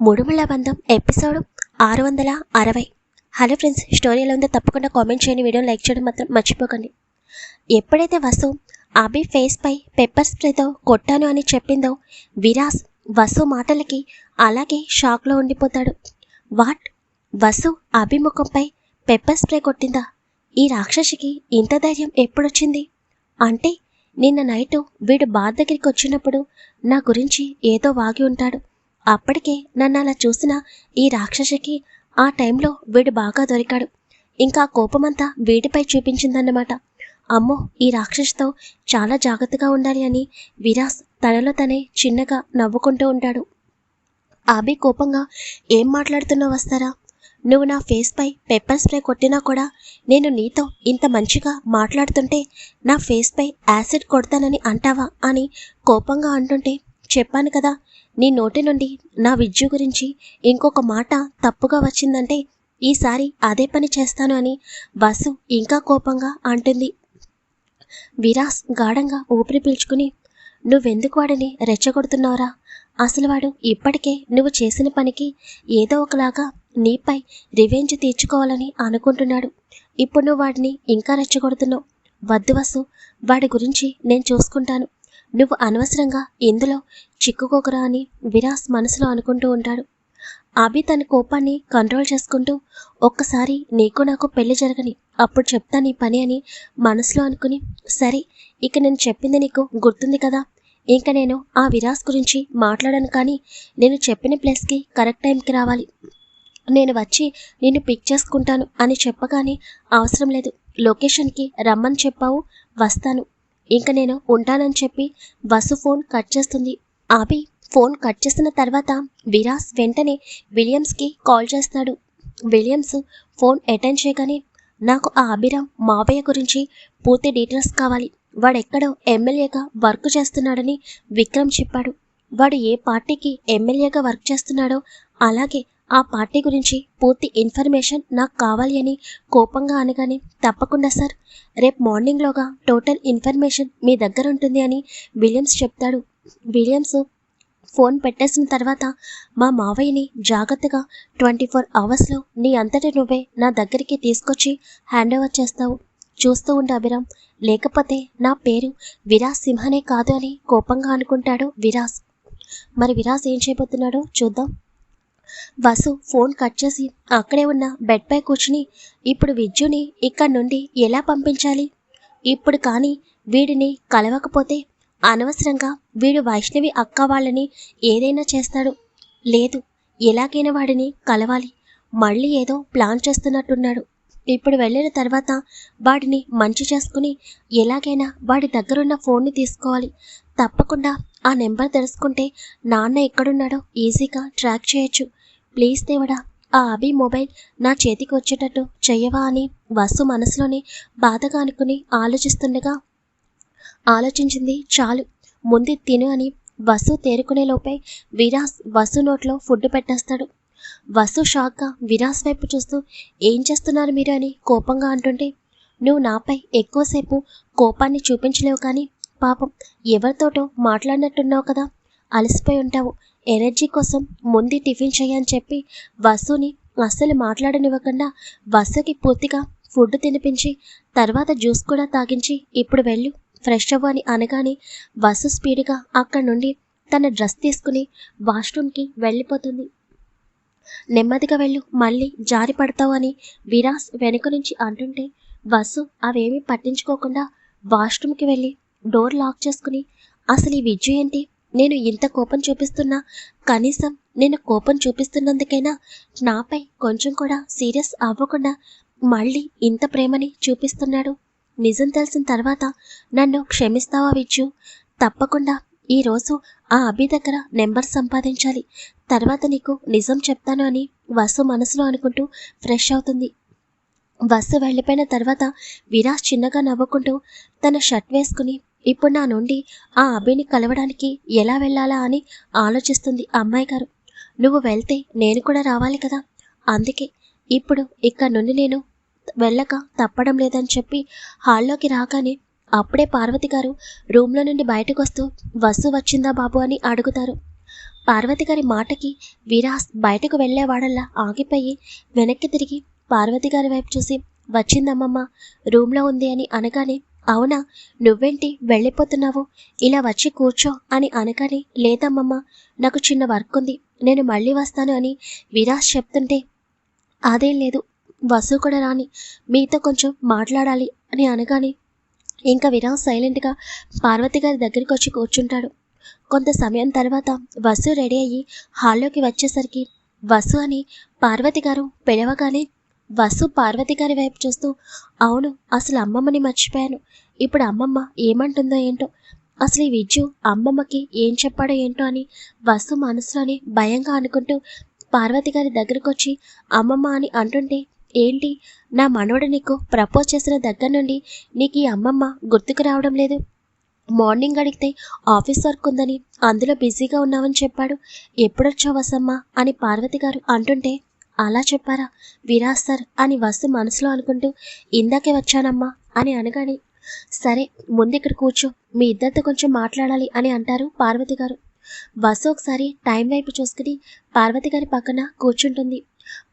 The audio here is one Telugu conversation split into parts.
ముడుముల బంధం ఎపిసోడ్ ఆరు వందల అరవై. హలో ఫ్రెండ్స్ స్టోరీ ఎలా ఉందో తప్పకుండా కామెంట్ చేయండి వీడియో లైక్ చేయడం మాత్రం మర్చిపోకండి. ఎప్పుడైతే వసు అభి ఫేస్పై పెప్పర్ స్ప్రేతో కొట్టాను అని చెప్పిందో విరాస్ వసు మాటలకి అలాగే షాక్లో ఉండిపోతాడు. వాట్? వసు అభిముఖంపై పెప్పర్ స్ప్రే కొట్టిందా? ఈ రాక్షసికి ఇంత ధైర్యం ఎప్పుడొచ్చింది? అంటే నిన్న నైటు వీడు బాధ దగ్గరికి వచ్చినప్పుడు నా గురించి ఏదో వాగి ఉంటాడు. అప్పటికే నన్ను అలా చూసిన ఈ రాక్షసికి ఆ టైంలో వీడు బాగా దొరికాడు. ఇంకా కోపమంతా వీటిపై చూపించిందన్నమాట. అమ్మో ఈ రాక్షసితో చాలా జాగ్రత్తగా ఉండాలి అని విరాస్ తనలో తనే చిన్నగా నవ్వుకుంటూ ఉంటాడు. ఆబి కోపంగా ఏం మాట్లాడుతున్నావు వస్తారా? నువ్వు నా ఫేస్పై పెప్పర్ స్ప్రే కొట్టినా కూడా నేను నీతో ఇంత మంచిగా మాట్లాడుతుంటే నా ఫేస్పై యాసిడ్ కొడతానని అంటావా? అని కోపంగా అంటుంటే చెప్పాను కదా నీ నోటి నుండి నా విద్యు గురించి ఇంకొక మాట తప్పుగా వచ్చిందంటే ఈసారి అదే పని చేస్తాను అని వసు ఇంకా కోపంగా అంటుంది. విరాస్ గాఢంగా ఊపిరి పీల్చుకుని నువ్వెందుకు వాడిని రెచ్చగొడుతున్నావురా? అసలు వాడు ఇప్పటికే నువ్వు చేసిన పనికి ఏదో ఒకలాగా నీపై రివెంజ్ తీర్చుకోవాలని అనుకుంటున్నాడు. ఇప్పుడు నువ్వు వాడిని ఇంకా రెచ్చగొడుతున్నావు. వద్దు వసు వాడి గురించి నేను చూసుకుంటాను. నువ్వు అనవసరంగా ఇందులో చిక్కుకోకరా అని విరాస్ మనసులో అనుకుంటూ ఉంటాడు. అభి తన కోపాన్ని కంట్రోల్ చేసుకుంటూ ఒక్కసారి నీకు నాకు పెళ్ళి జరగని అప్పుడు చెప్తా నీ పని అని మనసులో అనుకుని సరే ఇక నేను చెప్పింది నీకు గుర్తుంది కదా. ఇంకా నేను ఆ విరాస్ గురించి మాట్లాడాను కానీ నేను చెప్పిన ప్లేస్కి కరెక్ట్ టైంకి రావాలి. నేను వచ్చి నిన్ను పిక్ చేసుకుంటాను అని చెప్పగానే అవసరం లేదు లొకేషన్కి రమ్మని చెప్పావు వస్తాను. ఇంక నేను ఉంటానని చెప్పి వసు ఫోన్ కట్ చేస్తుంది. ఆబి ఫోన్ కట్ చేసిన తర్వాత విరాస్ వెంటనే విలియమ్స్కి కాల్ చేస్తాడు. విలియమ్స్ ఫోన్ అటెండ్ చేయగానే నాకు ఆ అభిరామ్ మావయ్య గురించి పూర్తి డీటెయిల్స్ కావాలి. వాడెక్కడో ఎమ్మెల్యేగా వర్క్ చేస్తున్నాడని విక్రమ్ చెప్పాడు. వాడు ఏ పార్టీకి ఎమ్మెల్యేగా వర్క్ చేస్తున్నాడో అలాగే ఆ పార్టీ గురించి పూర్తి ఇన్ఫర్మేషన్ నాకు కావాలి అని కోపంగా అనగానే తప్పకుండా సార్. రేపు మార్నింగ్లోగా టోటల్ ఇన్ఫర్మేషన్ మీ దగ్గర ఉంటుంది అని విలియమ్స్ చెప్తాడు. విలియమ్స్ ఫోన్ పెట్టేసిన తర్వాత మా మావయ్యని జాగ్రత్తగా ట్వంటీ ఫోర్ అవర్స్లో నీ అంతటి నువ్వే నా దగ్గరికి తీసుకొచ్చి హ్యాండ్ ఓవర్ చేస్తావు. చూస్తూ ఉండు అభిరామ్. లేకపోతే నా పేరు విరాజ్ సింహనే కాదు అని కోపంగా అనుకుంటాడు విరాస్. మరి విరాజ్ ఏం చేయబోతున్నాడో చూద్దాం. వసు ఫోన్ కట్ చేసి అక్కడే ఉన్న బెడ్పై కూర్చుని ఇప్పుడు విద్యుని ఇక్కడి నుండి ఎలా పంపించాలి? ఇప్పుడు కానీ వీడిని కలవకపోతే అనవసరంగా వీడు వైష్ణవి అక్క వాళ్ళని ఏదైనా చేస్తాడు. లేదు ఎలాగైనా వాడిని కలవాలి. మళ్ళీ ఏదో ప్లాన్ చేస్తున్నట్టున్నాడు. ఇప్పుడు వెళ్ళిన తర్వాత వాడిని మంచి చేసుకుని ఎలాగైనా వాడి దగ్గరున్న ఫోన్ని తీసుకోవాలి. తప్పకుండా ఆ నెంబర్ తెలుసుకుంటే నాన్న ఎక్కడున్నాడో ఈజీగా ట్రాక్ చేయొచ్చు. ప్లీజ్ దేవుడా ఆ అభి మొబైల్ నా చేతికి వచ్చేటట్టు చెయ్యవా అని వసు మనసులోనే బాధగా అనుకుని ఆలోచిస్తుండగా ఆలోచించింది చాలు. ముందు తిను అని వసు తేరుకునే లోపే విరాస్ వసు నోట్లో ఫుడ్ పెట్టేస్తాడు. వసు షాక్గా విరాస్ వైపు చూస్తూ ఏం చేస్తున్నారు మీరు? అని కోపంగా అంటుంటే నువ్వు నాపై ఎక్కువసేపు కోపాన్ని చూపించలేవు కానీ పాపం ఎవరితోటో మాట్లాడినట్టున్నావు కదా. అలసిపోయి ఉంటావు. ఎనర్జీ కోసం ముందు టిఫిన్ చేయని చెప్పి వసుని అస్సలు మాట్లాడనివ్వకుండా వసుకి పూర్తిగా ఫుడ్ తినిపించి తర్వాత జ్యూస్ కూడా తాగించి ఇప్పుడు వెళ్ళు ఫ్రెష్ అవ్వు అని అనగానే వసు స్పీడ్గా అక్కడి నుండి తన డ్రెస్ తీసుకుని వాష్రూమ్కి వెళ్ళిపోతుంది. నెమ్మదిగా వెళ్ళు మళ్ళీ జారి పడతావు అని విరాస్ వెనుక నుంచి అంటుంటే వసు అవేమీ పట్టించుకోకుండా వాష్రూమ్కి వెళ్ళి డోర్ లాక్ చేసుకుని అసలు ఈ విజ్జు ఏంటి? నేను ఇంత కోపం చూపిస్తున్నా. కనీసం నేను కోపం చూపిస్తున్నందుకైనా నాపై కొంచెం కూడా సీరియస్ అవ్వకుండా మళ్ళీ ఇంత ప్రేమని చూపిస్తున్నాడు. నిజం తెలిసిన తర్వాత నన్ను క్షమిస్తావా విజ్జు తప్పకుండా ఈరోజు ఆ అభి దగ్గర నెంబర్ సంపాదించాలి. తర్వాత నీకు నిజం చెప్తాను అని వసు మనసులో అనుకుంటూ ఫ్రెష్ అవుతుంది. బస్సు వెళ్ళిపోయిన తర్వాత విరాజ్ చిన్నగా నవ్వుకుంటూ తన షర్ట్ వేసుకుని ఇప్పుడు నా నుండి ఆ అభిని కలవడానికి ఎలా వెళ్ళాలా అని ఆలోచిస్తుంది అమ్మాయి గారు. నువ్వు వెళ్తే నేను కూడా రావాలి కదా? అందుకే ఇప్పుడు ఇక్కడ నుండి నేను వెళ్ళక తప్పడం లేదని చెప్పి హాల్లోకి రాగానే అప్పుడే పార్వతి గారు రూమ్లో నుండి బయటకు వస్తూ వసు వచ్చిందా బాబు? అని అడుగుతారు. పార్వతి గారి మాటకి విరాస్ బయటకు వెళ్ళేవాడల్లా ఆగిపోయి వెనక్కి తిరిగి పార్వతి గారి వైపు చూసి వచ్చిందమ్మమ్మ రూమ్లో ఉంది అని అనగానే అవునా? నువ్వేంటి వెళ్ళిపోతున్నావు? ఇలా వచ్చి కూర్చో అని అనగానే లేదమ్మమ్మ నాకు చిన్న వర్క్ ఉంది నేను మళ్ళీ వస్తాను అని విరాస్ చెప్తుంటే అదేం లేదు వసు కూడా రాని మీతో కొంచెం మాట్లాడాలి అని అనగానే ఇంకా విరాస్ సైలెంట్గా పార్వతి గారి దగ్గరికి వచ్చి కూర్చుంటాడు. కొంత సమయం తర్వాత వసు రెడీ అయ్యి హాల్లోకి వచ్చేసరికి వసు అని పార్వతి గారు పిలవగానే వసు పార్వతి గారి వైపు చూస్తూ అవును అసలు అమ్మమ్మని మర్చిపోయాను. ఇప్పుడు అమ్మమ్మ ఏమంటుందో ఏంటో? అసలు ఈ విజ్జు అమ్మమ్మకి ఏం చెప్పాడో ఏంటో అని వసు మనసులోని భయంగా అనుకుంటూ పార్వతి గారి దగ్గరకు వచ్చి అమ్మమ్మ అని అంటుంటే ఏంటి? నా మనవడు నీకు ప్రపోజ్ చేసిన దగ్గర నుండి నీకు ఈ అమ్మమ్మ గుర్తుకు రావడం లేదు? మార్నింగ్ అడిగితే ఆఫీస్ వర్క్ ఉందని అందులో బిజీగా ఉన్నావని చెప్పాడు. ఎప్పుడొచ్చావు వసమ్మ? అని పార్వతి గారు అంటుంటే అలా చెప్పారా? విరాజ్ సార్ అని వస్తు మనసులో అనుకుంటూ ఇందాకే వచ్చానమ్మా అని అనగానే సరే ముందు ఇక్కడ కూర్చో మీ ఇద్దరితో కొంచెం మాట్లాడాలి అని అంటారు పార్వతి గారు. వసు ఒకసారి టైం వైపు చూసుకుని పార్వతి గారి పక్కన కూర్చుంటుంది.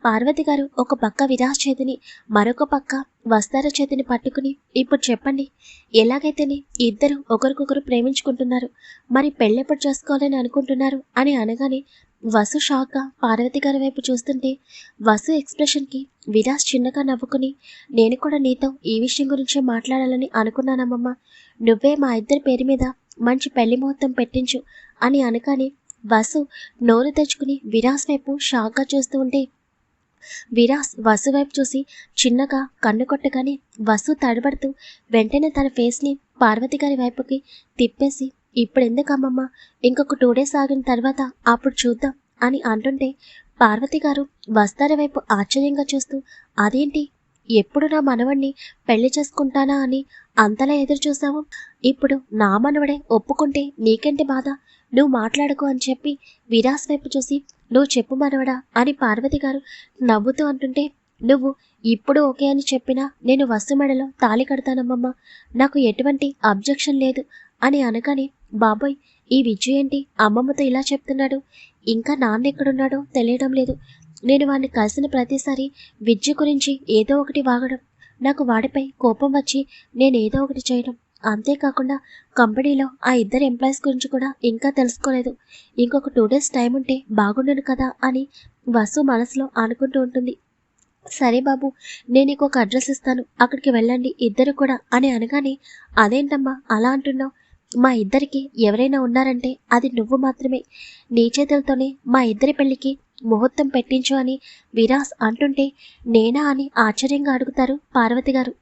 పార్వతి గారు ఒక పక్క విరాజ్ చేతిని మరొక పక్క వస్తార చేతిని పట్టుకుని ఇప్పుడు చెప్పండి ఎలాగైతేనే ఇద్దరు ఒకరికొకరు ప్రేమించుకుంటున్నారు మరి పెళ్ళెప్పుడు చేసుకోవాలని అనుకుంటున్నారు అని అనగానే వసు షాక్గా పార్వతి గారి వైపు చూస్తుంటే వసు ఎక్స్ప్రెషన్కి విరాజ్ చిన్నగా నవ్వుకుని నేను కూడా నీతో ఈ విషయం గురించే మాట్లాడాలని అనుకున్నానమ్మమ్మ. నువ్వే మా ఇద్దరి పేరు మీద మంచి పెళ్ళి ముహూర్తం పెట్టించు అని అనగానే వసు నోరు తెచ్చుకుని విరాస్ వైపు షాక్గా చూస్తూ ఉంటే విరాస్ వసు వైపు చూసి చిన్నగా కన్ను కొట్టగానే వసు తడబడుతూ వెంటనే తన ఫేస్ని పార్వతి గారి వైపుకి తిప్పేసి ఇప్పుడు ఎందుకమ్మమ్మ ఇంకొక టూ డేస్ ఆగిన తర్వాత అప్పుడు చూద్దాం అని అంటుంటే పార్వతి గారు వస్తార వైపు ఆశ్చర్యంగా చూస్తూ అదేంటి? ఎప్పుడు నా మనవణ్ణి పెళ్ళి చేసుకుంటానా అని అంతలా ఎదురు చూసావు ఇప్పుడు నా మనవడే ఒప్పుకుంటే నీకేంటి బాధ? నువ్వు మాట్లాడుకో అని చెప్పి విరాస్ వైపు చూసి నువ్వు చెప్పు మనవడా అని పార్వతి గారు నవ్వుతూ అంటుంటే నువ్వు ఇప్పుడు ఓకే అని చెప్పినా నేను వస్తు మెడలో తాళి కడతానమ్మమ్మ. నాకు ఎటువంటి అబ్జెక్షన్ లేదు. అని అనగానే బాబోయ్ ఈ విజయ్ ఏంటి? అమ్మమ్మతో ఇలా చెప్తున్నాడు. ఇంకా నాన్న ఎక్కడున్నాడో తెలియడం లేదు. నేను వాడిని కలిసిన ప్రతిసారి విద్య గురించి ఏదో ఒకటి వాగడం. నాకు వాడిపై కోపం వచ్చి నేను ఏదో ఒకటి చేయడం. అంతేకాకుండా కంపెనీలో ఆ ఇద్దరు ఎంప్లాయీస్ గురించి కూడా ఇంకా తెలుసుకోలేదు. ఇంకొక టూ డేస్ టైం ఉంటే బాగుండను కదా అని వసు మనసులో అనుకుంటూ ఉంటుంది. సరే బాబు నేను నీకు ఒక అడ్రస్ ఇస్తాను. అక్కడికి వెళ్ళండి ఇద్దరు కూడా అని అనగానే అదేంటమ్మా అలా అంటున్నావు? మా ఇద్దరికి ఎవరైనా ఉన్నారంటే అది నువ్వు మాత్రమే. నీ చేతులతోనే మా ఇద్దరి పెళ్ళికి ముహూర్తం పెట్టించు అని విరాస్ అంటుంటే నేనా అని ఆశ్చర్యంగా అడుగుతారు పార్వతి గారు.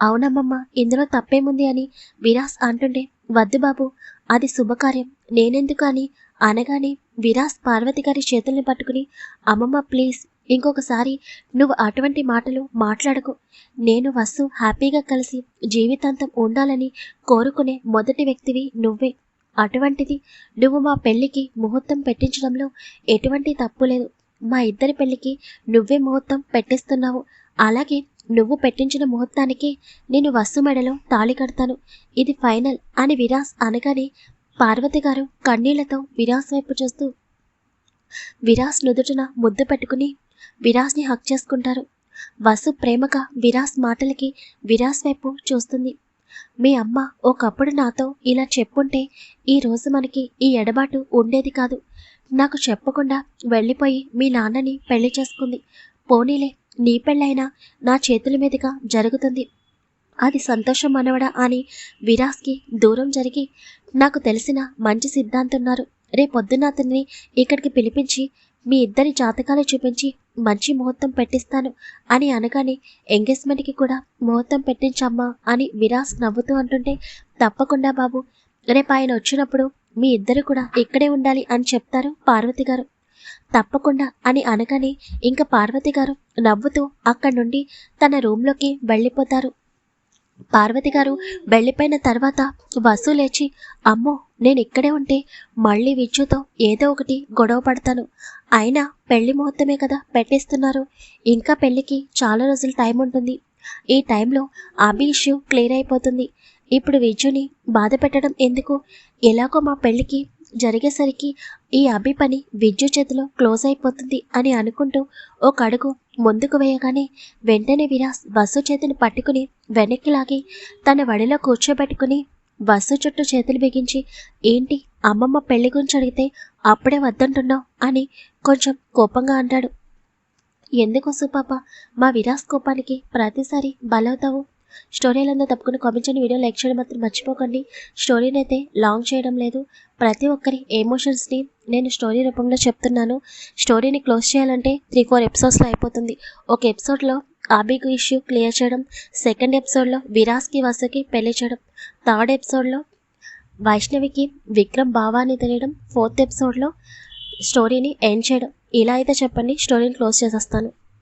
అవునమ్మమ్మ ఇందులో తప్పేముంది అని విరాస్ అంటుంటే వద్దు బాబు అది శుభకార్యం. నేనెందుకు అని అనగానే విరాస్ పార్వతి గారి చేతుల్ని పట్టుకుని అమ్మమ్మ ప్లీజ్ ఇంకొకసారి నువ్వు అటువంటి మాటలు మాట్లాడకు. నేను వస్తు హ్యాపీగా కలిసి జీవితాంతం ఉండాలని కోరుకునే మొదటి వ్యక్తివి నువ్వే. అటువంటిది నువ్వు మా పెళ్ళికి ముహూర్తం పెట్టించడంలో ఎటువంటి తప్పు లేదు. మా ఇద్దరి పెళ్ళికి నువ్వే ముహూర్తం పెట్టిస్తున్నావు. అలాగే నువ్వు పెట్టించిన ముహూర్తానికి నేను వస్తు మెడలో తాళి కడతాను. ఇది ఫైనల్ అని విరాస్ అనగానే పార్వతి గారు కన్నీళ్ళతో విరాస్ వైపు చూస్తూ విరాస్ నుదుటిన ముద్దు పెట్టుకుని విరాస్ని హక్ చేసుకుంటారు. వసు ప్రేమగా విరాస్ మాటలకి విరాస్ వైపు చూస్తుంది. మీ అమ్మ ఒకప్పుడు నాతో ఇలా చెప్పుంటే ఈ రోజు మనకి ఈ ఎడబాటు ఉండేది కాదు. నాకు చెప్పకుండా వెళ్ళిపోయి మీ నాన్నని పెళ్ళి చేసుకుంది. పోనీలే నీ పెళ్ళైనా నా చేతుల మీదుగా జరుగుతుంది. అది సంతోషం అనవడా అని విరాస్కి దూరం జరిగి నాకు తెలిసిన మంచి సిద్ధాంతున్నారు. రేపొద్దున అతన్ని ఇక్కడికి పిలిపించి మీ ఇద్దరి జాతకాలు చూపించి మంచి ముహూర్తం పెట్టిస్తాను అని అనగానే ఎంగేజ్మెంట్కి కూడా ముహూర్తం పెట్టించమ్మా అని విరాస్ నవ్వుతూ అంటుంటే తప్పకుండా బాబు. రేపు ఆయన వచ్చినప్పుడు మీ ఇద్దరు కూడా ఇక్కడే ఉండాలి అని చెప్తారు పార్వతి గారు. తప్పకుండా అని అనగానే ఇంకా పార్వతి గారు నవ్వుతూ అక్కడి నుండి తన రూమ్లోకి వెళ్ళిపోతారు. పార్వతి గారు వెళ్ళిపోయిన తర్వాత వసు లేచి అమ్మో నేను ఇక్కడే ఉంటే మళ్ళీ విచ్చుతో ఏదో ఒకటి గొడవ పడతాను. అయినా పెళ్ళి ముహూర్తమే కదా పెట్టిస్తున్నారు. ఇంకా పెళ్ళికి చాలా రోజులు టైం ఉంటుంది. ఈ టైంలో అభి ఇష్యూ క్లియర్ అయిపోతుంది. ఇప్పుడు విజుని బాధ పెట్టడం ఎందుకు? ఎలాగో మా పెళ్ళికి జరిగేసరికి ఈ అభి పని విద్యు చేతిలో క్లోజ్ అయిపోతుంది అని అనుకుంటూ ఒక అడుగు ముందుకు వేయగానే వెంటనే విరాస్ బస్సు చేతిని పట్టుకుని వెనక్కి లాగి తన వడిలో కూర్చోబెట్టుకుని బస్సు చుట్టూ చేతులు బిగించి ఏంటి అమ్మమ్మ పెళ్ళి గురించి అడిగితే అప్పుడే వద్దంటున్నావు? అని కొంచెం కోపంగా అంటాడు. ఎందుకు సుపాప మా విరాస్ కోపానికి ప్రతిసారి బలవుతావు. స్టోరీలంతా తప్పుకుని కామెంట్ చేయండి వీడియో లైక్ చేయడం మాత్రం మర్చిపోకండి. స్టోరీని అయితే లాంగ్ చేయడం లేదు. ప్రతి ఒక్కరి ఎమోషన్స్ని నేను స్టోరీ రూపంలో చెప్తున్నాను. స్టోరీని క్లోజ్ చేయాలంటే త్రీ ఫోర్ ఎపిసోడ్స్లో అయిపోతుంది. ఒక ఎపిసోడ్లో ఆబీకు ఇష్యూ క్లియర్ చేయడం సెకండ్ ఎపిసోడ్లో విరాస్కి వసుకి పెళ్ళి చేయడం థర్డ్ ఎపిసోడ్లో వైష్ణవికి విక్రమ్ భావాన్ని తెలియడం ఫోర్త్ ఎపిసోడ్లో స్టోరీని ఎండ్ చేయడం. ఇలా అయితే చెప్పండి స్టోరీని క్లోజ్ చేసేస్తాను.